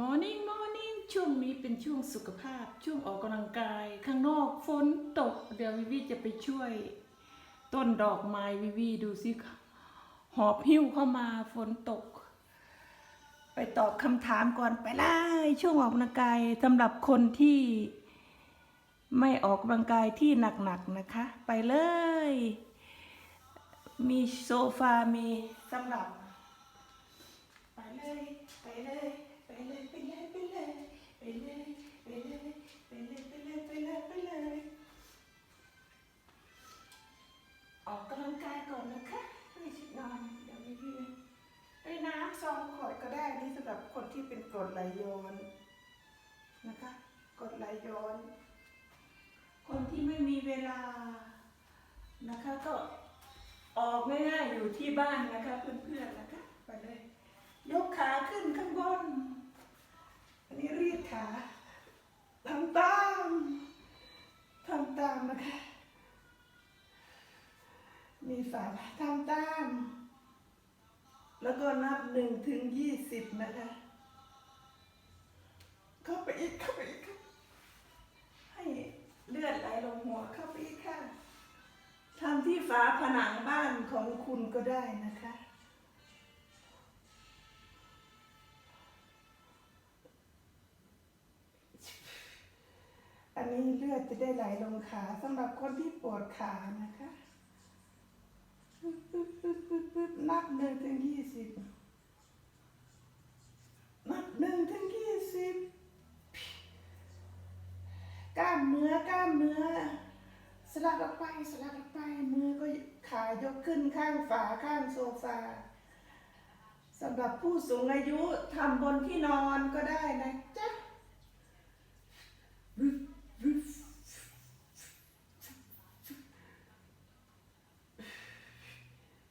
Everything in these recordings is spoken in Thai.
Morning Morning ช่วงนี้เป็นช่วงสุขภาพ ช่วงออกกำลังกาย ข้างนอกฝนตก เดี๋ยววิวีจะไปช่วย ต้นดอกไม้วิวีดูสิหอบหิ้วเข้ามาฝนตก ไปตอบคำถามก่อนไปเลยช่วงออกกำลังกายสำหรับคนที่ไม่ออกกำลังกายที่หนักๆนะคะ ไปเลย มีโซฟามีสำหรับ ไปเลย ไปเลย เลยไปเลยไปเลยไปเลยไปเลยไปเลยไปเลยไปเลยไปเลยออกกำลังกายก่อนนะคะไม่ชิดนอนเดี๋ยวไม่พี่ไอ้น้ำซองขวดก็ได้นี่สำหรับคนที่เป็นกรดไหลย้อนนะคะกรดไหลย้อน คนที่ไม่มีเวลานะคะก็ออกง่ายๆอยู่ที่บ้านนะคะเพื่อนๆนะคะไปเลย ยกขาขึ้นข้างบน ทำตามทำตามนะคะ มีฝาทำตาม แล้วก็นับหนึ่งถึงยี่สิบนะคะ เข้าไปอีกเข้าไปอีกให้เลือดไหลลงหัวเข้าไปอีกค่ะทำที่ฝาผนังบ้านของคุณก็ได้นะคะ ลือดจะได้ไหลลงขาสำหรับคนที่ปวดขานะคะปึ๊บปึ๊บปึ๊บปึ๊บปึ๊บนับหนึ่งถึงยี่สิบนับหนึ่งถึงยี่สิบกล้ามเนื้อกล้ามเนื้อ สลัดออกไปสลัดออกไปมือก็ขายกขึ้นข้างฝาข้างโซฟาสำหรับผู้สูงอายุทำบนที่นอนก็ได้นะจ๊ะ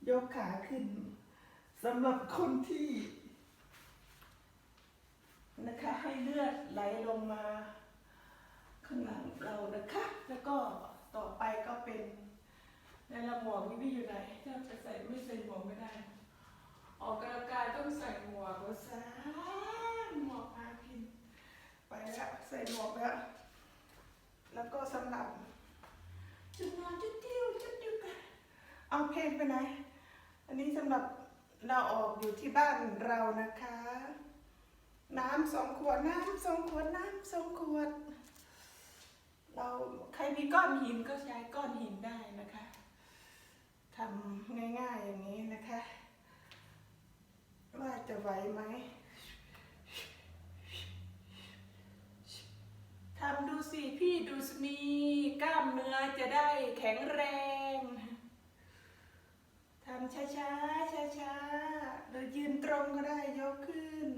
ยก ขึ้นสำหรับคนที่นะคะให้เลือดไหลลงมาข้างหลังเรานะคะ แล้วก็ต่อไปก็เป็นในละหมวกนี่พี่อยู่ไหนถ้าจะใส่ไม่ใส่หมวกไม่ได้ ออกกำลังกายต้องใส่หมวกก็ซะหมวกพาพิน ไปแล้วใส่หมวกแล้ว แล้วก็สำหรับจุดนอนจุดติ้วจุดอยู่กันเอาเพลงไปไหน อันนี้สำหรับเราออกอยู่ที่บ้านเรานะคะ น้ำสองขวดน้ำสองขวดน้ำสองขวด เราใครมีก้อนหินก็ใช้ก้อนหินได้นะคะทำง่ายๆอย่างนี้นะคะ ว่าจะไหวไหมทำดูสิพี่ดูสนีกล้ามเนื้อจะได้แข็งแรง ทำช้าช้าช้าช้าๆหรือยืนตรงก็ได้ยกขึ้น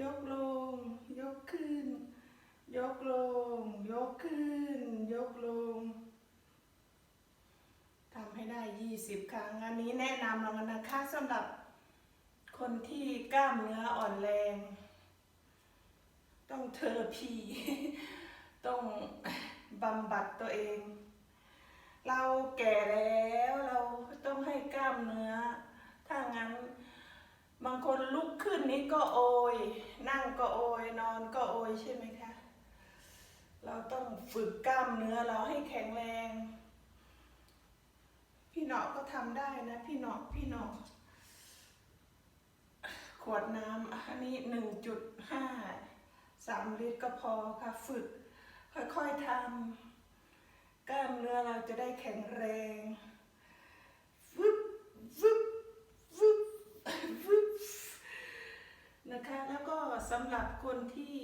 ยกลง ยกขึ้น ยกลง ยกขึ้น ยกลงทำให้ได้ยี่สิบครั้ง อันนี้แนะนำเรานะคะสำหรับคนที่กล้ามเนื้ออ่อนแรง ต้องเทอราพี ต้องบำบัดตัวเอง เราแก่แล้วเราต้องให้กล้ามเนื้อ ถ้างั้น บางคนลุกขึ้นนี้ก็โอย นั่งก็โอย นอนก็โอยใช่ไหมคะ เราต้องฝึกกล้ามเนื้อเราให้แข็งแรง พี่หนอก็ทำได้นะ พี่หนอพี่หนอขวดน้ำอันนี้หนึ่งจุดห้าสามลิตรก็พอค่ะ ฝึก ค่อยๆทำ กล้ามเนื้อเราจะได้แข็งแรงฟึบฟึบฟึบฟึบนะคะ แล้วก็สำหรับคนที่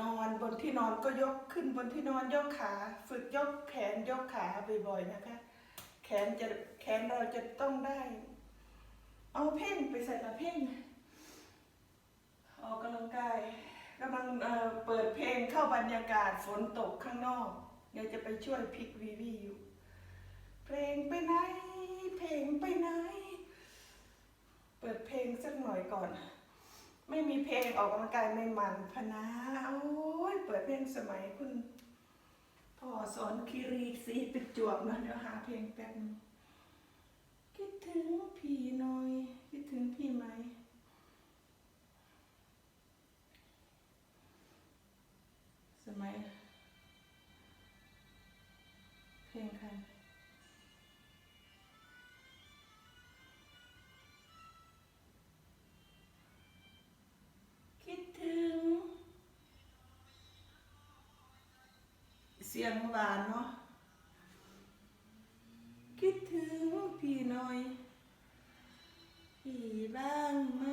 นอนบนที่นอนก็ยกขึ้นบนที่นอนยกขา ฝึกยกแขนยกขาบ่อยๆนะคะ แขนจะแขนเราจะต้องได้ เอาเพ่งไปใส่ละเพ่งออกกำลังกายกำลังเเปิดเพลงเข้าบรรยากาศฝนตกข้างนอก เดี๋ยวจะไปช่วยพิกวีวีอยู่ เพลงไปไหน เพลงไปไหน เปิดเพลงสักหน่อยก่อน ไม่มีเพลงออกกำลังกายไม่มันพนาโอ้ยเปิดเพลงสมัยคุณพ่อสอนคีรีสีปิดจวบนะเดี๋ยวหาเพลงแป๊บนึงคิดถึงพี่ เสียงหวานเนาะ คิดถึงพี่หน่อย พี่บ้างไหม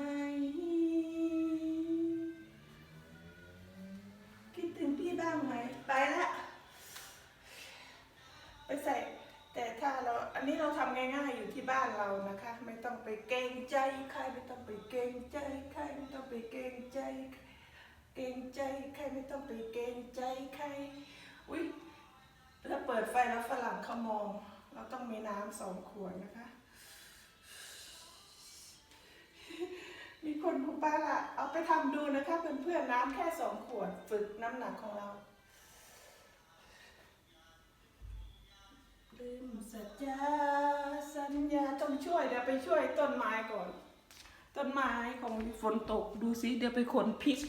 คิดถึงพี่บ้างไหม ไปละไปใส่ แต่ถ้าเรา อันนี้เราทำง่ายๆอยู่ที่บ้านเรานะคะ ไม่ต้องไปเกรงใจใคร ไม่ต้องไปเกรงใจใคร ไม่ต้องไปเกรงใจ เกรงใจใคร ไม่ต้องไปเกรงใจใคร อุ้ยแล้วเปิดไฟแล้วฝรั่งเขามอง เราต้องมีน้ำสองขวดนะคะ มีคนคุณป้าละเอาไปทำดูนะคะเพื่อนๆน้ำแค่สองขวดฝึกน้ำหนักของเราลืมสัจจาสัญญาต้องช่วยเดี๋ยวไปช่วยต้นไม้ก่อน ต้นไม้ของฝนตกดูสิเดี๋ยวไปขนพริก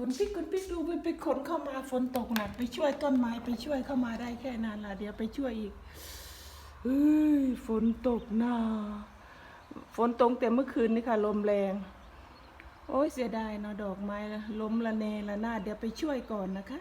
ขนพริกขนพริกดูไปไปขนเข้ามาฝนตกหนักไปช่วยต้นไม้ไปช่วยเข้ามาได้แค่นั้นละเดี๋ยวไปช่วยอีกเฮ้ยฝนตกหนาฝนตกแต่เมื่อคืนนี่ค่ะ ลมแรง โอ้ยเสียดายเนาะดอกไม้ละล้มละเนละหน้าเดี๋ยวไปช่วยก่อนนะคะ